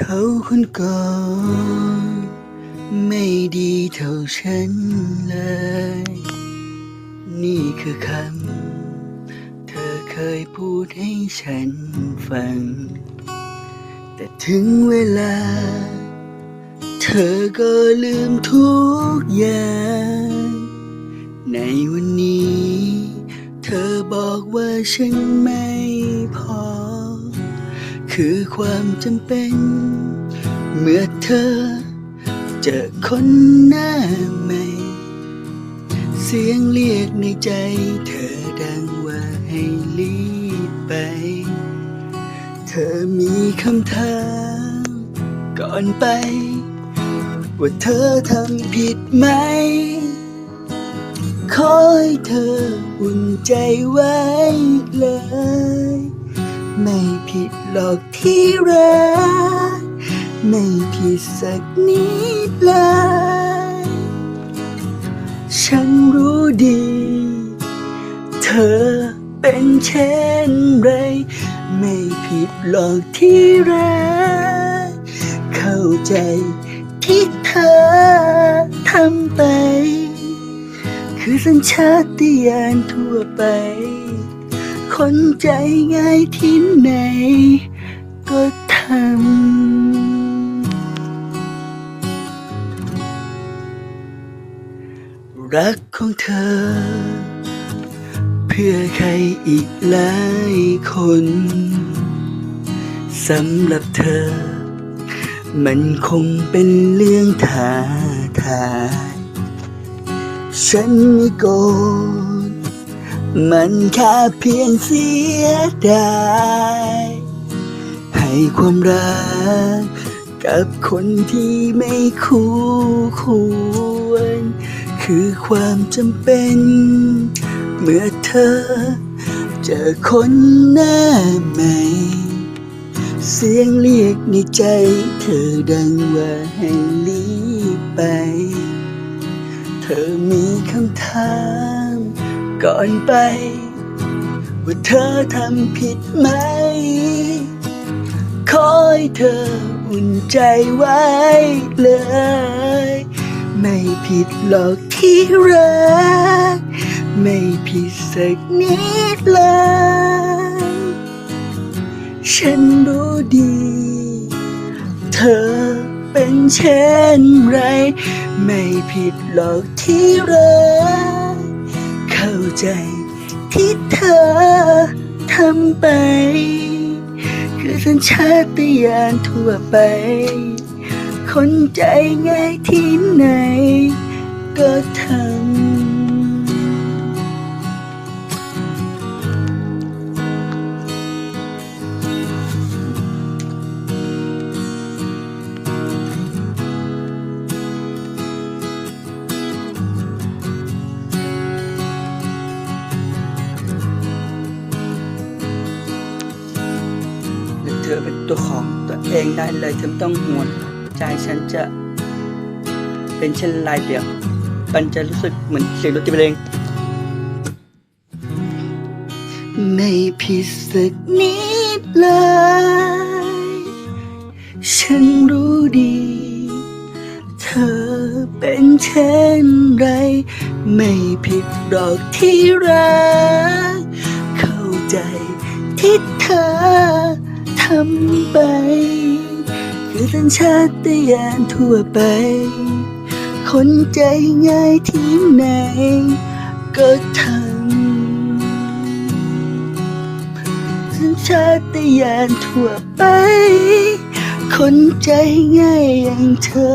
เขาคนก่อนไม่ดีเท่าฉันเลย นี่คือคำ เธอเคยพูดให้ฉันฟัง แต่ถึงเวลา เธอก็ลืมทุกอย่าง ในวันนี้ เธอบอกว่าฉันไม่ คือความจำเป็น เมื่อเธอเจอคนหน้าใหม่ เสียงเรียกในใจเธอดังว่าให้รีบไป เธอมีคำถามก่อนไป ว่าเธอทำผิดไหม ขอให้เธออุ่นใจไว้เลย ไม่ผิดหรอกที่รัก ไม่ผิดสักนิดเลย ฉันรู้ดี เธอเป็นเช่นไร ไม่ผิดหรอกที่รัก เข้าใจที่เธอทำไป คือสัญชาตญาณทั่วไป คนใจง่ายที่ไหน ก็ทำ รักของเธอ เพื่อใครอีกหลายคนสำหรับเธอ มันคงเป็นเรื่องท้าทายฉันไม่โกรธ มันแค่เพียงเสียดายให้ความรักกับคนที่ไม่คู่ควร คือความจำเป็น เมื่อเธอเจอคนหน้าใหม่ เสียงเรียกในใจเธอดังว่าให้รีบไป เธอมีคำถาม ก่อนไป ว่าเธอทำผิดไหมขอให้เธออุ่นใจไว้เลย ไม่ผิดหรอกที่รัก ไม่ผิดสักนิดเลย ฉันรู้ดี เธอเป็นเช่นไร ไม่ผิดหรอกที่รัก เข้าใจ ที่เธอทำไป คือสัญชาตญาณทั่วไป คนใจง่ายที่ไหน ก็ทำ ธอเป็นตัวของตัวเองได้เลยเธอไม่ต้องห่วงใจฉันจะเป็นเช่นไรเดี๋ยวมันจะรู้สึกเหมือนเสียงดนตรีเพลงไม่ผิดสักนิดเลย ฉันรู้ดี เธอเป็นเช่นไร ไม่ผิดหรอกที่รัก เข้าใจที่เธอ ทำไป คือสัญชาตญาณทั่วไป คนใจง่ายที่ไหน ก็ทำสัญชาตญาณทั่วไป คนใจง่ายอย่างเธอ